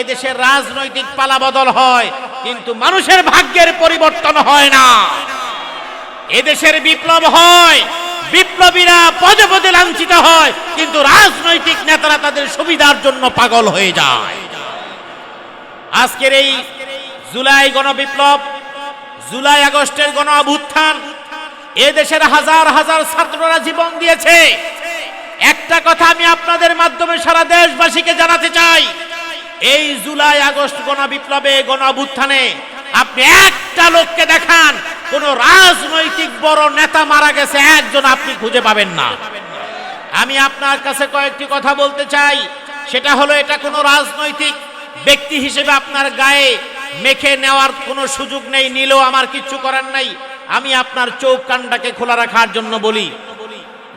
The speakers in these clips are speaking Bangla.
এদেশের রাজনৈতিক পালাবদল হয়, কিন্তু মানুষের ভাগ্যের পরিবর্তন হয় না। এদেশের বিপ্লব হয়, বিপ্লবীরা পদে পদে লাঞ্ছিত হয়, কিন্তু রাজনৈতিক নেতারা তাদের সুবিধার জন্য পাগল হয়ে যায়। আজকের এই জুলাই গণবিপ্লব, জুলাই আগস্টের গণ অভ্যুত্থান, এ দেশের হাজার হাজার ছাত্ররা জীবন দিয়েছে। একটা কথা আমি আপনাদের মাধ্যমে সারা দেশবাসীকে জানাতে চাই এই জুলাই আগস্ট গণ বিপ্লবে গণ অভ্যুত্থানে আপনি একটা লোককে দেখান, কোন রাজনৈতিক বড় নেতা মারা গেছে, একজন আপনি খুঁজে পাবেন না। আমি আপনার কাছে কয়েকটি কথা বলতে চাই। সেটা হলো, এটা কোনো রাজনৈতিক ব্যক্তি হিসেবে আপনার গায়ে মেখে নেওয়ার কোনো সুযোগ নেই, নিলেও আমার কিচ্ছু করার নাই। আমি আপনার চোখ কানটাকে খোলা রাখার জন্য বলি।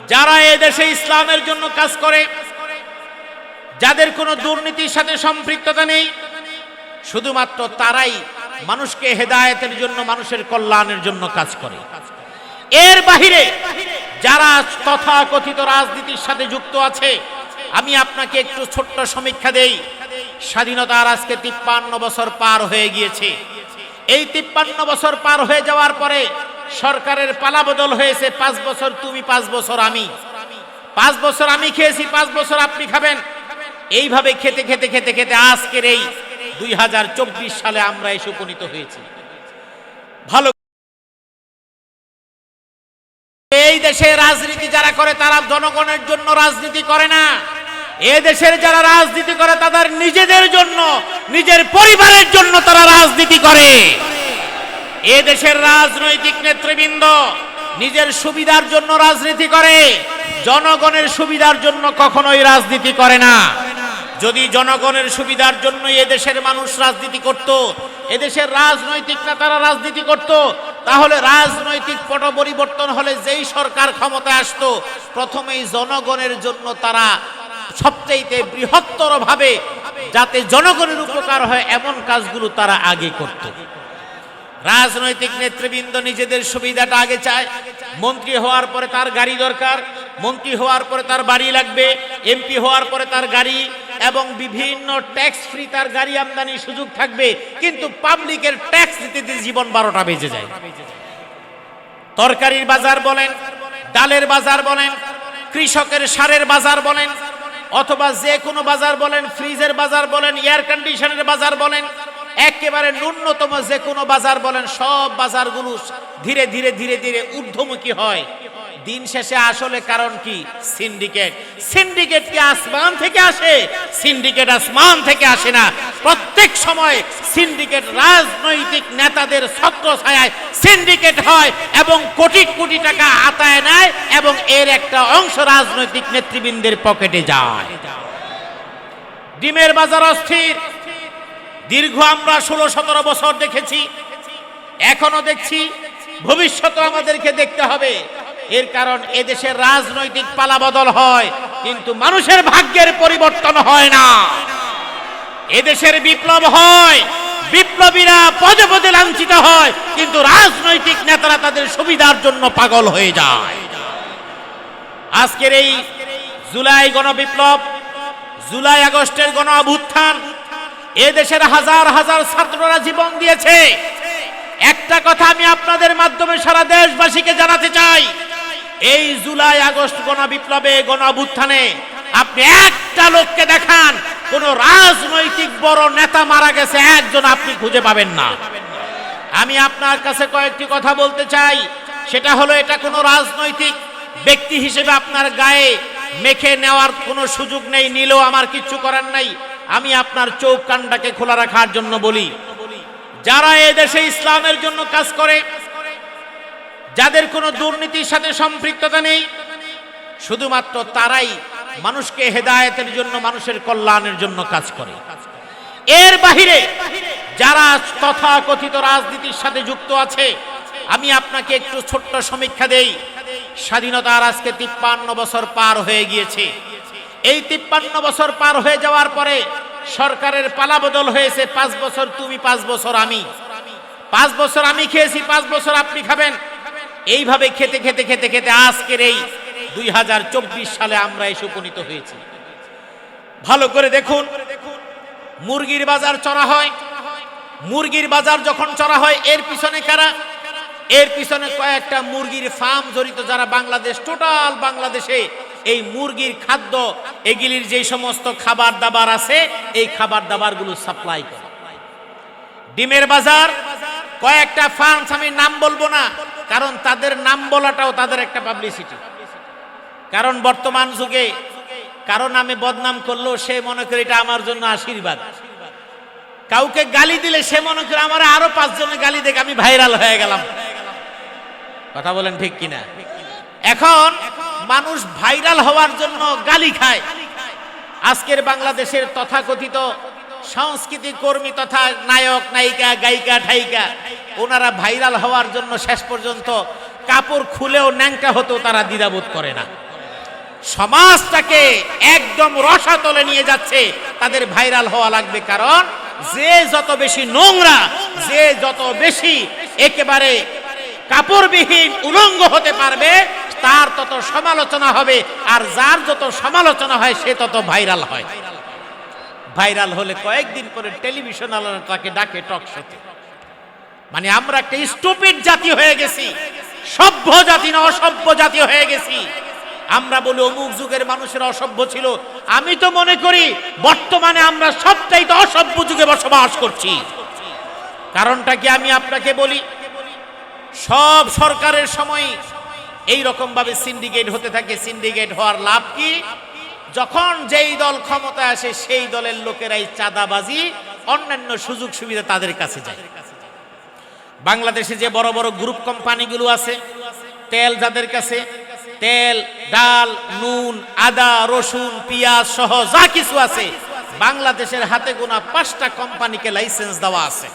যারা এদেশে ইসলামের জন্য কাজ করে যাদের কোনো দুর্নীতির সাথে সম্পৃক্ততা নেই, শুধুমাত্র তারাই মানুষকে হেদায়েতের জন্য, মানুষের কল্যাণের জন্য কাজ করে। এর বাহিরে যারা তথাকথিত রাজনীতির সাথে যুক্ত আছে, আমি আপনাকে একটু ছোট্ট সমীক্ষা দেই। স্বাধীনতার আজকে তিপ্পান্ন বছর পার হয়ে গিয়েছে। এই তিপ্পান্ন বছর পার হয়ে যাওয়ার পরে সরকারের পালাবদল হয়েছে। পাঁচ বছর তুমি, পাঁচ বছর আমি। পাঁচ বছর আমি খেয়েছি, পাঁচ বছর আপনি খাবেন। এইভাবে খেতে খেতে খেতে খেতে আজকের এই দুই হাজার চব্বিশ সালে আমরা এসে উপনীত হয়েছি। ভালো এই দেশে রাজনীতি যারা করে, তারা জনগণের জন্য রাজনীতি করে না। এ দেশের যারা রাজনীতি করে, তাদের নিজেদের জন্য, নিজের পরিবারের জন্য তারা রাজনীতি করে। এ দেশের রাজনৈতিক নেতৃবৃন্দ নিজের সুবিধার জন্য রাজনীতি করে, জনগণের সুবিধার জন্য কখনোই রাজনীতি করে না। যদি জনগণের সুবিধার জন্য এদেশের মানুষ রাজনীতি করত, এদেশের রাজনৈতিক নেতারা রাজনীতি করত, তাহলে রাজনৈতিক পট পরিবর্তন হলে যেই সরকার ক্ষমতায় আসতো, প্রথমেই জনগণের জন্য তারা সবচাইতে বৃহত্তর ভাবে যাতে জনগণের উপকার হয় এমন কাজগুলো তারা আগে করত। রাজনৈতিক নেতৃবৃন্দ নিজেদের সুবিধাটা আগে চায়, মন্ত্রী হওয়ার পরে তার গাড়ি দরকার, মন্ত্রী হওয়ার পরে তার বাড়ি লাগবে, এমপি হওয়ার পরে তার গাড়ি এবং বিভিন্ন ট্যাক্স ফ্রি তার গাড়ি আমদানির সুযোগ থাকবে, কিন্তু পাবলিকের ট্যাক্স দিতে দিতে জীবন বারোটা বেজে যায়। তরকারির বাজার বলেন, ডালের বাজার বলেন, কৃষকের সারের বাজার বলেন, অথবা যে কোনো বাজার বলেন, ফ্রিজের বাজার বলেন এয়ার কন্ডিশনের বাজার বলেন, একেবারে ন্যূনতম যে কোনো বাজার বলেন, সব বাজারগুলো ধীরে ধীরে ধীরে ধীরে ঊর্ধ্বমুখী হয়। দিন শেষে আসলে কারণ কি? সিন্ডিকেট সিন্ডিকেট কি আসমান থেকে আসে? সিন্ডিকেট আসমান থেকে আসে না। প্রত্যেক সময় সিন্ডিকেট রাজনৈতিক নেতাদের ছত্র ছায় সিন্ডিকেট হয় এবং কোটি কোটি টাকা আতায় নেয় এবং এর একটা অংশ রাজনৈতিক নেতৃবৃন্দের পকেটে যায়। ডিমের বাজার অস্থির। দীর্ঘ আমরা ষোলো সতেরো বছর দেখেছি। এখনও দেখছি। ভবিষ্যতে আমাদেরকে দেখতে হবে। এর কারণ এদেশের রাজনৈতিক পালাবদল হয়, কিন্তু মানুষের ভাগ্যের পরিবর্তন হয় না। এদেশের বিপ্লব হয়, বিপ্লবীরা পদে পদে লাঞ্ছিত হয়, কিন্তু রাজনৈতিক নেতারা তাদের সুবিধার জন্য পাগল হয়ে যায়। আজকের এই জুলাই গণবিপ্লব, জুলাই আগস্টের গণ অভ্যুত্থান, এ দেশের হাজার হাজার ছাত্ররা জীবন দিয়েছে। একটা কথা আমি আপনাদের মাধ্যমে সারা দেশবাসীকে জানাতে চাই এই জুলাই আগস্ট গণ বিপ্লবে গণ অভ্যুত্থানে আপনি একটা লোককে দেখান, কোন রাজনৈতিক বড় নেতা মারা গেছে, একজন আপনি খুঁজে পাবেন না। আমি আপনার কাছে কয়েকটি কথা বলতে চাই, সেটা হলো এটা কোনো রাজনৈতিক ব্যক্তি হিসেবে আপনার গায়ে মেখে নেওয়ার কোনো সুযোগ নেই, নিলেও আমার কিচ্ছু করার নাই। আমি আপনার চোখ কানটাকে খোলা রাখার জন্য বলি, যারা এদেশে ইসলামের জন্য কাজ করে যাদের কোনো দুর্নীতির সাথে সম্পৃক্ততা নেই, শুধুমাত্র তারাই মানুষকে হেদায়েতের জন্য, মানুষের কল্যাণের জন্য কাজ করে। এর বাহিরে যারা তথাকথিত রাজনীতির সাথে যুক্ত আছে, আমি আপনাকে একটু ছোট্ট সমীক্ষা দেই। স্বাধীনতার আজকে তিপ্পান্ন বছর পার হয়ে গিয়েছে। এই তিপ্পান্ন বছর পার হয়ে যাওয়ার পরে সরকারের পালা বদল হয়েছে। পাঁচ বছর তুমি, পাঁচ বছর আমি। পাঁচ বছর আমি খেয়েছি, পাঁচ বছর আপনি খাবেন। এইভাবে খেতে খেতে খেতে খেতে আজকের এই দুই হাজার চব্বিশ সালে আমরা এসে উপনীত হয়েছি। ভালো করে দেখুন, মুরগির বাজার চড়া হয়। মুরগির বাজার যখন চড়া হয়, এর পিছনে কারা? এর পিছনে কয়েকটা মুরগির ফার্ম জড়িত যারা বাংলাদেশ, টোটাল বাংলাদেশে এই মুরগির খাদ্য, এগুলির যে সমস্ত খাবার দাবার আছে, এই খাবার দাবারগুলো সাপ্লাই করে। ডিমের বাজার কয়েকটা ফার্মস আমি নাম বলব না, কারণ তাদের নাম বলাটাও তাদের একটা পাবলিসিটি কারণ বর্তমান যুগে, কারও নামে বদনাম করলেও সে মনে করে এটা আমার জন্য আশীর্বাদ। কাউকে গালি দিলে সে মনে করে আমার আরও পাঁচজনে গালি দেখে, আমি ভাইরাল হয়ে গেলাম। কথা বলেন ঠিক কিনা? এখন মানুষ ভাইরাল হওয়ার জন্য গালি খায়। আজকের বাংলাদেশের তথাকথিত সংস্কৃতি কর্মী তথা নায়ক, নায়িকা, গায়িকা ঠাইকা ওনারা ভাইরাল হওয়ার জন্য শেষ পর্যন্ত কাপড় খুলেও ন্যাংটা হতো তারা দ্বিধাবোধ করে না। সমাজটাকে একদম রসাতলে নিয়ে যাচ্ছে, তাদের ভাইরাল হওয়া লাগবে কারণ যে যত বেশি নোংরা, যে যত বেশি একেবারে কাপড়বিহীন উলঙ্গ হতে পারবে, তার তত সমালোচনা হবে, আর যার যত সমালোচনা হয়, সে তত ভাইরাল হয়। ভাইরাল হলে কয়েকদিন পরে টেলিভিশন আলাদা তাকে ডাকে টক শোতে। মানে আমরা একটা স্টুপিড জাতি হয়ে গেছি, সভ্য জাতি না অসভ্য জাতি হয়ে গেছি। আমরা বলি অমুক যুগের মানুষের অসভ্য ছিল। আমি তো মনে করি বর্তমানে আমরা সবটাই তো অসভ্য যুগে বসবাস করছি। কারণটা কি আমি আপনাকে বলি? সব সরকারের সময় এই রকম ভাবে সিন্ডিকেট হতে থাকে। সিন্ডিকেট হওয়ার লাভ কি? যখন যেই দল ক্ষমতা আসে, সেই দলের লোকেরাই চাঁদাবাজি, অন্যান্য সুযোগ সুবিধা তাদের কাছে যায়। বাংলাদেশে যে বড় বড় গ্রুপ কোম্পানিগুলো আছে, তেল যাদের কাছে, তেল, ডাল, নুন, আদা, রসুন, পেঁয়াজ সহ যা কিছু আছে, বাংলাদেশের হাতে গোনা পাঁচটা কোম্পানিকে লাইসেন্স দেওয়া আছে।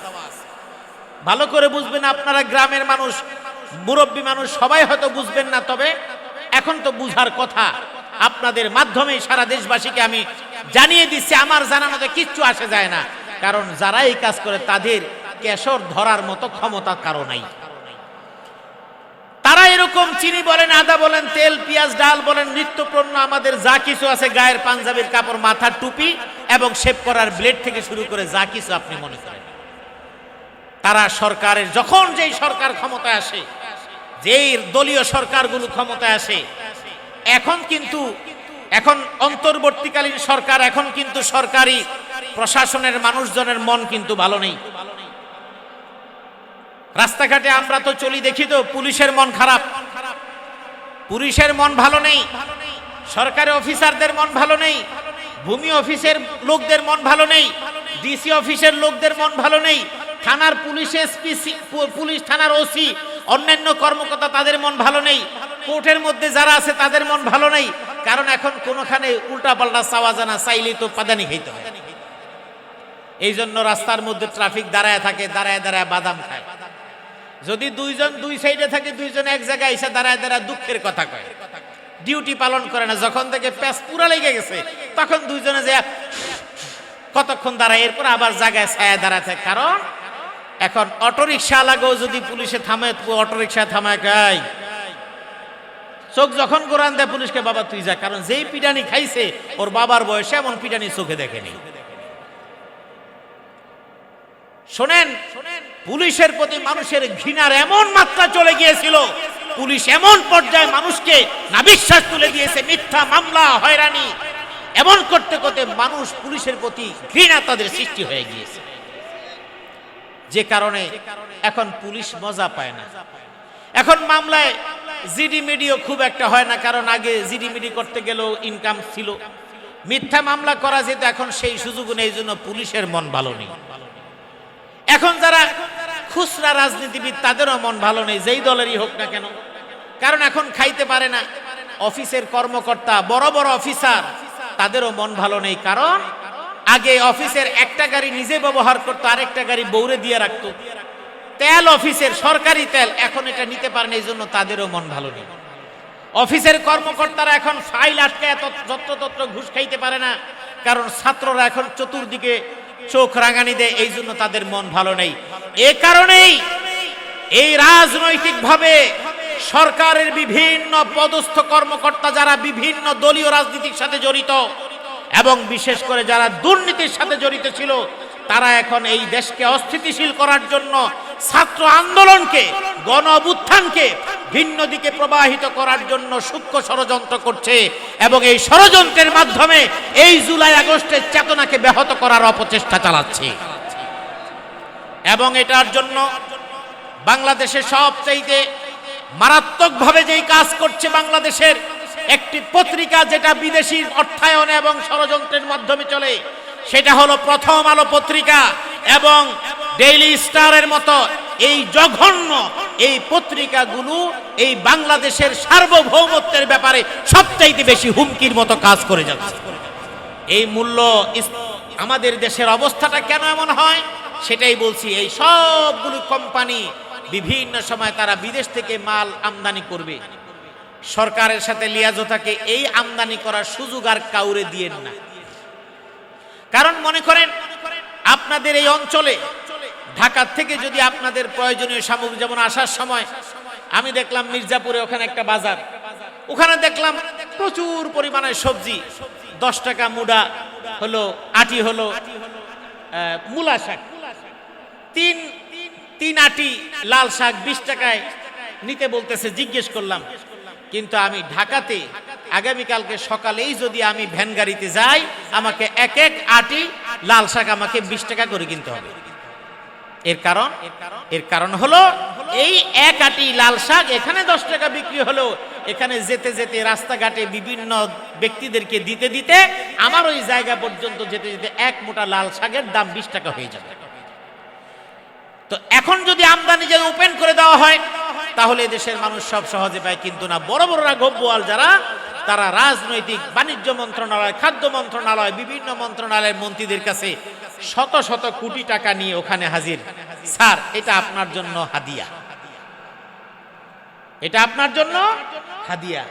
ভালো করে বুঝবেন আপনারা গ্রামের মানুষ, মুরব্বী মানুষ, সবাই হয়তো বুঝবেন না, তবে এখন তো বুঝার কথা। আপনাদের মাধ্যমে সারা দেশবাসীকে আমি জানিয়ে দিচ্ছি, আমার জানানোতে কিচ্ছু আসে যায় না। কারণ যারা এই কাজ করে তাদের কেশর ধরার মতো ক্ষমতা কারও নাই। তারা এরকম চিনি বলেন, আদা বলেন, তেল, পেঁয়াজ, ডাল বলেন, নিত্যপণ্য আমাদের যা কিছু আছে, গায়ের পাঞ্জাবির কাপড়, মাথার টুপি এবং শেভ করার ব্লেড থেকে শুরু করে যা কিছু আপনি মনে করেন। তারা সরকারের, যখন যেই সরকার ক্ষমতায় আসে, যেই দলীয় সরকারগুলো ক্ষমতায় আসে এখন কিন্তু, এখন অন্তর্বর্তীকালীন সরকার, এখন কিন্তু সরকারি প্রশাসনের মানুষজনের মন কিন্তু ভালো নেই। রাস্তাঘাটে আমরা তো চলি, দেখি তো, পুলিশের মন খারাপ। পুলিশের মন ভালো নেই, সরকারি অফিসারদের মন ভালো নেই, ভূমি অফিসের লোকদের মন ভালো নেই, ডিসি অফিসের লোকদের মন ভালো নেই থানার পুলিশ এসপি পুলিশ থানার ওসি অন্যান্য কর্মকর্তা তাদের মন ভালো নেই। কোর্টের মধ্যে যারা আছে তাদের মন ভালো নেই। কারণ এখন কোনোখানে উল্টা পাল্টা চাওয়া জানা চাইলেই তো পাদানি খাইতে হয়। এই জন্য রাস্তার মধ্যে ট্রাফিক দাঁড়ায় থাকে, দাঁড়ায় দাঁড়ায় বাদাম খায়। যদি দুইজন দুই সাইডে থাকে, দুইজন এক জায়গায় এসে দাঁড়ায় দাঁড়ায় দুঃখের কথা কয়। ডিউটি পালন করে না, যখন থেকে প্যাস পুরা লেগে গেছে, তখন দুইজনে যে কতক্ষণ দাঁড়ায়, এরপর আবার জায়গায় ছায়া দাঁড়ায় থাকে। কারণ এখন অটোরিকশা লাগেও যদি পুলিশে থামে অটোরিকশা থামায় গাই চোখ যখন কোরআন দেয় পুলিশকে, বাবা, তুই যা। কারণ যেই পিটানি খাইছে, ওর বাবার বয়সে এমন পিটানি চোখে দেখেনি। শোনেন, পুলিশের প্রতি মানুষের ঘৃণার এমন মাত্রা চলে গিয়েছিল, পুলিশ এমন পর্যায়ে মানুষকে না বিশ্বাস তুলে দিয়েছে, মিথ্যা মামলা, হয়রানি। এমন করতে করতে মানুষ পুলিশের প্রতি ঘৃণা তাদের সৃষ্টি হয়ে গিয়েছে। যে কারণে এখন পুলিশ মজা পায় না। এখন মামলায় জিডি মিডিও খুব একটা হয় না, কারণ আগে জিডি মিডি করতে গেলেও ইনকাম ছিল। মিথ্যা মামলা করা যেত, এখন সেই সুযোগ নেই জন্য পুলিশের মন ভালো নেই। এখন যারা খুচরা রাজনীতিবিদ, তাদেরও মন ভালো নেই, যেই দলেরই হোক না কেন। কারণ এখন খাইতে পারে না। অফিসের কর্মকর্তা, বড় বড় অফিসার, তাদেরও মন ভালো নেই। কারণ আগে অফিসের একটা গাড়ি নিজে ব্যবহার করতো, আরেকটা গাড়ি বৌরে দিয়ে রাখতো। তেল অফিসের সরকারি তেল, এখন এটা নিতে পারে না এই জন্য তাদেরও মন ভালো নেই। অফিসের কর্মকর্তারা এখন ফাইল আটকে যত্রতত্র ঘুষ খাইতে পারে না, কারণ ছাত্ররা এখন চতুর্দিকে চোখ রাঙানি দেয়, এই জন্য তাদের মন ভালো নেই। এ কারণেই এই রাজনৈতিকভাবে সরকারের বিভিন্ন পদস্থ কর্মকর্তা, যারা বিভিন্ন দলীয় রাজনীতির সাথে জড়িত এবং বিশেষ করে যারা দুর্নীতির সাথে জড়িত ছিল, তারা এখন এই দেশকে অস্থিতিশীল করার জন্য ছাত্র আন্দোলনকে, গণ অভ্যুত্থানকে ভিন্ন দিকে প্রবাহিত করার জন্য সূক্ষ্ম ষড়যন্ত্র করছে এবং এই ষড়যন্ত্রের মাধ্যমে এই জুলাই আগস্টের চেতনাকে ব্যাহত করার অপচেষ্টা চালাচ্ছে। এবং এটার জন্য বাংলাদেশের সবচাইতে মারাত্মকভাবে যেই কাজ করছে বাংলাদেশের একটি পত্রিকা যেটা বিদেশি অর্থায়ন এবং ষড়যন্ত্রের মাধ্যমে চলে, সেটা হলো প্রথম আলো পত্রিকা এবং ডেইলি স্টারের মতো এই জঘন্য এই পত্রিকাগুলো এই বাংলাদেশের সার্বভৌমত্বের ব্যাপারে সবচাইতে বেশি হুমকির মতো কাজ করে যাচ্ছে। এই মূল্য আমাদের দেশের অবস্থাটা কেন এমন হয়? সেটাই বলছি, এই সবগুলো কোম্পানি বিভিন্ন সময় তারা বিদেশ থেকে মাল আমদানি করবে। সরকারের সাথে লিয়াজোতাকে এই আমদানি করার সুযোগ আর কাউরে দিয়েন না। কারণ মনে করেন, আপনাদের এই অঞ্চলে ঢাকার থেকে যদি আপনাদের প্রয়োজনীয় সামগ্রী, যেমন আসার সময়, আমি দেখলাম মির্জাপুরে ওখানে একটা বাজার। ওখানে দেখলাম প্রচুর পরিমাণে সবজি। দশ টাকা মুড়া হলো, আটি হলো মূলা শাক। তিন তিন আটি লাল শাক বিশ টাকায় নিতে বলতেছে, জিজ্ঞেস করলাম। কিন্তু আমি ঢাকাতে আগামীকালকে সকালেই যদি আমি ভ্যান গাড়িতে যাই, আমাকে এক এক আটি লাল শাক আমাকে বিশ টাকা করে কিনতে হবে। এর কারণ? এর কারণ হলো, এই এক আটি লাল শাক এখানে দশ টাকা বিক্রি হলো এখানে যেতে যেতে রাস্তাঘাটে বিভিন্ন ব্যক্তিদেরকে দিতে দিতে আমার ওই জায়গা পর্যন্ত যেতে যেতে এক মোটা লাল শাকের দাম বিশ টাকা হয়ে যাবে। তো এখন যদি আমদানি যে ওপেন করে দেওয়া হয় তাহলে দেশের মানুষ সব সহজে পায়, কিন্তু না, বড় বড়রা গব্বওয়াল যারা, তারা রাজনৈতিক বাণিজ্য মন্ত্রণালয়, খাদ্য মন্ত্রণালয়, বিভিন্ন মন্ত্রণালয়ের মন্ত্রীদের কাছে শত শত কোটি টাকা নিয়ে ওখানে হাজির। স্যার, এটা আপনার জন্য হাদিয়া। এটা আপনার জন্য হাদিয়া।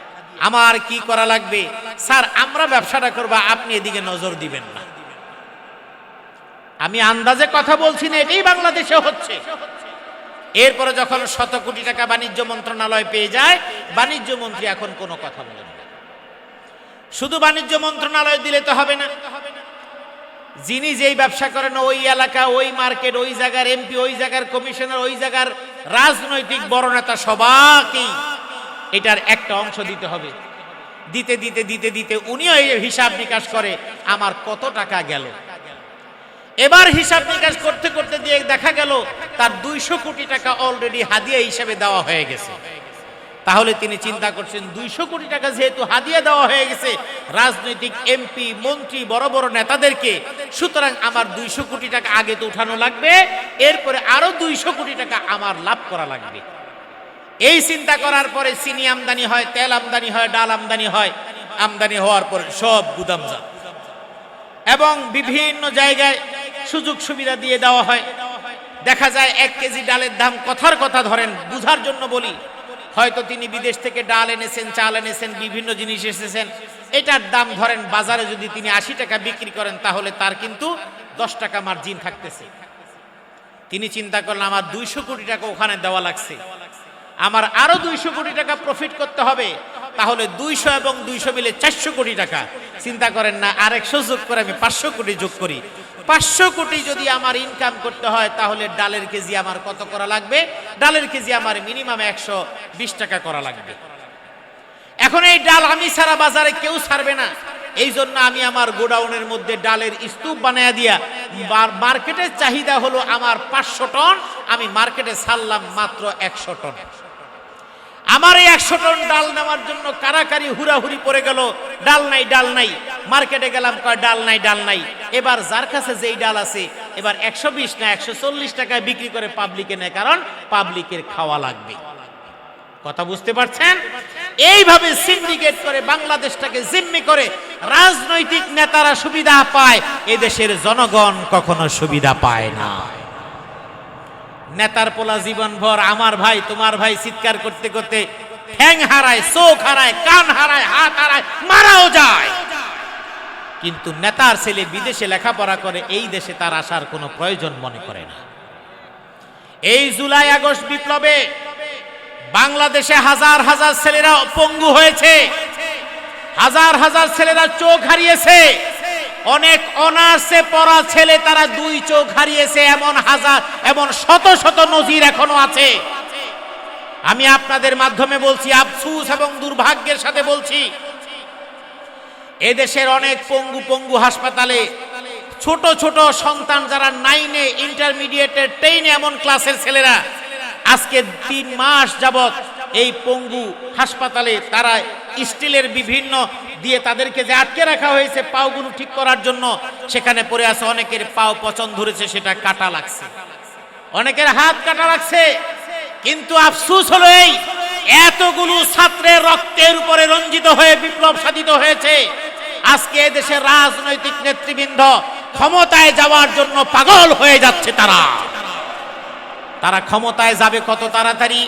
আমার কি করা লাগবে? স্যার, আমরা ব্যবসাটা করব, আপনি এদিকে নজর দিবেন না। আমি আন্দাজে কথা বলছি না, এটাই বাংলাদেশে হচ্ছে। এরপরে যখন শত কোটি টাকা বাণিজ্য মন্ত্রণালয় পেয়ে যায়, বাণিজ্য মন্ত্রী এখন কোনো কথা বলেন শুধু বাণিজ্য মন্ত্রণালয় দিলে তো হবে না। যিনি যেই ব্যবসা করেন, ওই এলাকা, ওই মার্কেট, ওই জায়গার এমপি, ওই জায়গার কমিশনার, ওই জায়গার রাজনৈতিক বড় নেতা সবাকেই এটার একটা অংশ দিতে হবে। দিতে দিতে দিতে দিতে উনিও হিসাব নিকাশ করে, আমার কত টাকা গেল? এবার হিসাব নিকাশ করতে করতে দিয়ে দেখা গেল, তার দুইশো কোটি টাকা অলরেডি হাদিয়া হিসেবে দেওয়া হয়ে গেছে। তাহলে তিনি চিন্তা করছেন, দুইশো কোটি টাকা যেহেতু হাদিয়া দেওয়া হয়ে গেছে, রাজনৈতিক এমপি মন্ত্রী, বড় বড় নেতাদেরকে, সুতরাং আমার দুইশো কোটি টাকা আগে তো উঠানো লাগবে, এরপরে আরও দুইশো কোটি টাকা আমার লাভ করা লাগবে। এই চিন্তা করার পরে চিনি আমদানি হয়, তেল আমদানি হয়, ডাল আমদানি হয়, আমদানি হওয়ার পরে সব গুদামজাত। এবং বিভিন্ন জায়গায় সুযোগ সুবিধা দিয়ে দেওয়া হয়। দেখা যায় এক কেজি ডালের দাম কথার কথা ধরেন, বুঝার জন্য বলি। হয়তো তিনি বিদেশ থেকে ডাল এনেছেন, চাল এনেছেন, বিভিন্ন জিনিস এসেছেন। এটার দাম ধরেন, বাজারে যদি তিনি আশি টাকা বিক্রি করেন, তাহলে তার কিন্তু দশ টাকা মার্জিন থাকতেছে। তিনি চিন্তা করলেন, আমার দুইশো কোটি টাকা ওখানে দেওয়া লাগছে। আমার আরও দুইশো কোটি টাকা প্রফিট করতে হবে। তাহলে দুইশো এবং দুইশো মিলে চারশো কোটি টাকা। চিন্তা করেন না আর একশো যোগ করে আমি পাঁচশো কোটি যোগ করি। পাঁচশো কোটি যদি আমার ইনকাম করতে হয়, তাহলে ডালের কেজি আমার কত করা লাগবে? ডালের কেজি আমার মিনিমাম একশো বিশ টাকা করা লাগবে। এখন এই ডাল আমি সারা বাজারে কেউ ছাড়বে না। এই জন্য আমি আমার গোডাউনের মধ্যে ডালের স্তূপ বানায়া দিয়া, মার- মার্কেটের চাহিদা হলো আমার পাঁচশো টন, আমি মার্কেটে ছাড়লাম মাত্র একশো টন। আমার এই একশো টন ডাল নেওয়ার জন্য কারাকারি হুড়াহুড়ি পড়ে গেল। ডাল নাই ডাল নাই। মার্কেটে গেলাম, কয় ডাল নাই ডাল নাই। এবার যার কাছে যেই ডাল আছে, এবার একশো বিশ না একশো চল্লিশ টাকায় বিক্রি করে পাবলিকে নেয়, কারণ পাবলিকের খাওয়া লাগবে। কথা বুঝতে পারছেন? এইভাবে সিন্ডিকেট করে বাংলাদেশটাকে জিম্মি করে রাজনৈতিক নেতারা সুবিধা পায়, এদেশের জনগণ কখনো সুবিধা পায় না। নেতার পোলা জীবনভর আমার ভাই, তোমার ভাই চিৎকার করতে করতে ঠ্যাং হারায়, চোখ হারায়, কান হারায়, হাত হারায়, মারাও যায়। কিন্তু নেতার ছেলে বিদেশে লেখাপড়া করে, এই দেশে তার আসার কোনো প্রয়োজন মনে করে না। এই জুলাই আগস্ট বিপ্লবে বাংলাদেশে হাজার হাজার ছেলেরা পঙ্গু হয়েছে, হাজার হাজার ছেলেরা চোখ হারিয়েছে। অনেক অনার্সে পড়া ছেলে তারা দুই চোখ হারিয়েছে, এমন হাজার, এমন শত শত নজির এখনও আছে। আমি আপনাদের মাধ্যমে বলছি, আফসুস এবং দুর্ভাগ্যের সাথে বলছি, এদেশের অনেক পঙ্গু পঙ্গু হাসপাতালে ছোট ছোট সন্তান যারা নাইনে ইন্টারমিডিয়েটের টেইনে এমন ক্লাসের ছেলেরা, আজকে তিন মাস যাবত এই পঙ্গু হাসপাতালে তারা স্টিলের বিভিন্ন দিয়ে তাদেরকে যে আটকে রাখা হয়েছে পাওগুলো ঠিক করার জন্য, সেখানে পড়ে আছে অনেকের পাও পচন ধরেছে, সেটা কাটা লাগছে। অনেকের হাত কাটা লাগছে। কিন্তু আফসুস হলো এই, এতগুলো ছাত্রের রক্তের উপরে রঞ্জিত হয়ে বিপ্লব সাধিত হয়েছে। আজকে দেশের রাজনৈতিক নেতৃবৃন্দ ক্ষমতায় যাওয়ার জন্য পাগল হয়ে যাচ্ছে তারা। তারা ক্ষমতায় যাবে কত তাড়াতাড়ি?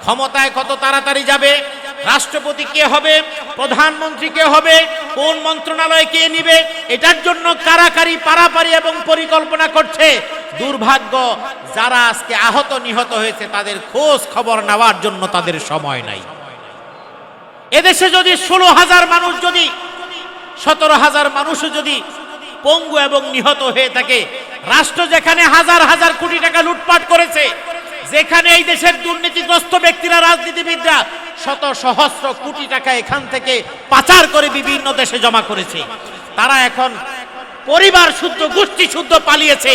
ক্ষমতায় কত তাড়াতাড়ি যাবে? রাষ্ট্রপতি কে হবে? প্রধানমন্ত্রী কে হবে? কোন মন্ত্রণালয় কে নিবে? এটার জন্য কারাকারি, পারাপারি এবং পরিকল্পনা করছে। দুর্ভাগ্য, যারা আজকে আহত, নিহত হয়েছে, তাদের খোঁজ খবর নেওয়ার জন্য তাদের সময় নাই। এদেশে যদি ষোলো হাজার মানুষ যদি, সতেরো হাজার মানুষও যদি পঙ্গু এবং নিহত হয়ে থাকে, রাষ্ট্র যেখানে হাজার হাজার কোটি টাকা লুটপাট করেছে, যেখানে এই দেশের দুর্নীতিগ্রস্ত ব্যক্তিরা, রাজনীতিবিদরা শত সহস্র কোটি টাকা এখান থেকে পাচার করে বিভিন্ন দেশে জমা করেছে। তারা এখন পরিবার শুদ্ধ, গোষ্ঠী শুদ্ধ পালিয়েছে।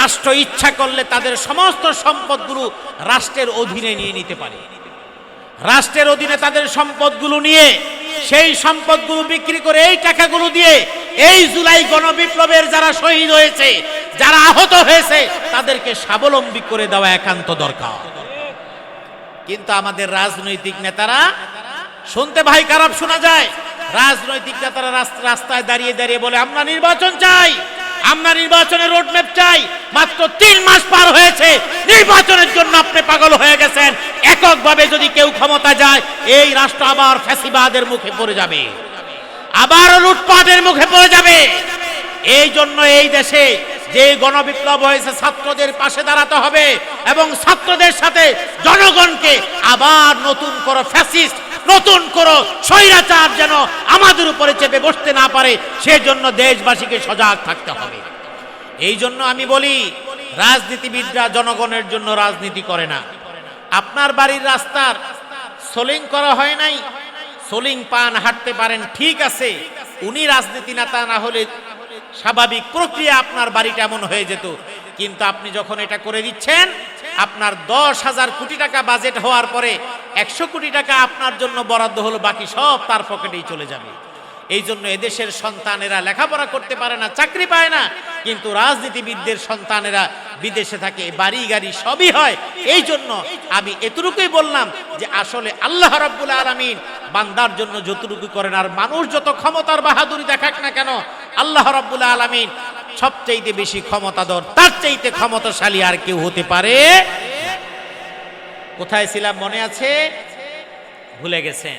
রাষ্ট্র ইচ্ছা করলে তাদের সমস্ত সম্পদগুলো রাষ্ট্রের অধীনে নিয়ে নিতে পারে। রাষ্ট্রের অধীনে তাদের সম্পদগুলো নিয়ে, সেই সম্পদগুলো বিক্রি করে এই টাকাগুলো দিয়ে এই জুলাই গণবিপ্লবের যারা শহীদ হয়েছে, যারা আহত হয়েছে, তাদেরকে স্বাবলম্বী করে দেওয়া একান্ত দরকার। কিন্তু আমাদের রাজনৈতিক নেতারা শুনতে ভাই খারাপ শোনা যায়। রাজনৈতিক নেতারা রাস্ত- রাস্তায় দাঁড়িয়ে দাঁড়িয়ে বলে, আমরা নির্বাচন চাই। আমরা নির্বাচনের রোডম্যাপ চাই। মাত্র তিন মাস পার হয়েছে। নির্বাচনের জন্য আপনি পাগল হয়ে গেছেন। এককভাবে যদি কেউ ক্ষমতা যায়, এই রাষ্ট্র আবার ফ্যাসিবাদের মুখে পড়ে যাবে। আবার লুটপাটের মুখে পড়ে যাবে। এই জন্য এই দেশে যে গণবিপ্লব হয়েছে, ছাত্রদের পাশে দাঁড়াতে হবে এবং ছাত্রদের সাথে জনগণকে আবার নতুন করো ফ্যাসিস্ট নতুন করো স্বৈরাচার যেন আমাদের উপরে চেপে বসতে না পারে, সেজন্য দেশবাসীকে সজাগ থাকতে হবে। এই জন্য আমি বলি, রাজনীতিবিদরা জনগণের জন্য রাজনীতি করে না। আপনার বাড়ির রাস্তার সোলিং করা হয় নাই? সোলিং পান হাঁটতে পারেন, ঠিক আছে। উনি রাজনীতি নেতা না হলে স্বাভাবিক প্রক্রিয়া আপনার বাড়িটা এমন হয়ে যেত। কিন্তু আপনি যখন এটা করে দিচ্ছেন, আপনার দশ হাজার কোটি টাকা বাজেট হওয়ার পরে একশো কোটি টাকা আপনার জন্য বরাদ্দ হলো, বাকি সব তার পকেটেই চলে যাবে। এই জন্য এদেশের সন্তানেরা লেখাপড়া করতে পারে না, চাকরি পায় না। কিন্তু রাজনীতিবিদদের সন্তানেরা বিদেশে থাকে, বাড়ি গাড়ি সবই হয়। এই জন্য আমি এতটুকুই বললাম যে আসলে আল্লাহ রাব্বুল আলামিন বান্দার জন্য যতটুকু করেন, আর মানুষ যত ক্ষমতার বাহাদুরি দেখাক না কেন, আল্লাহ রাব্বুল আলামিন সবচাইতে বেশি ক্ষমতাধর, তার চাইতে ক্ষমতাশালী আর কেউ হতে পারে? কোথায় ছিলাম মনে আছে? ভুলে গেছেন।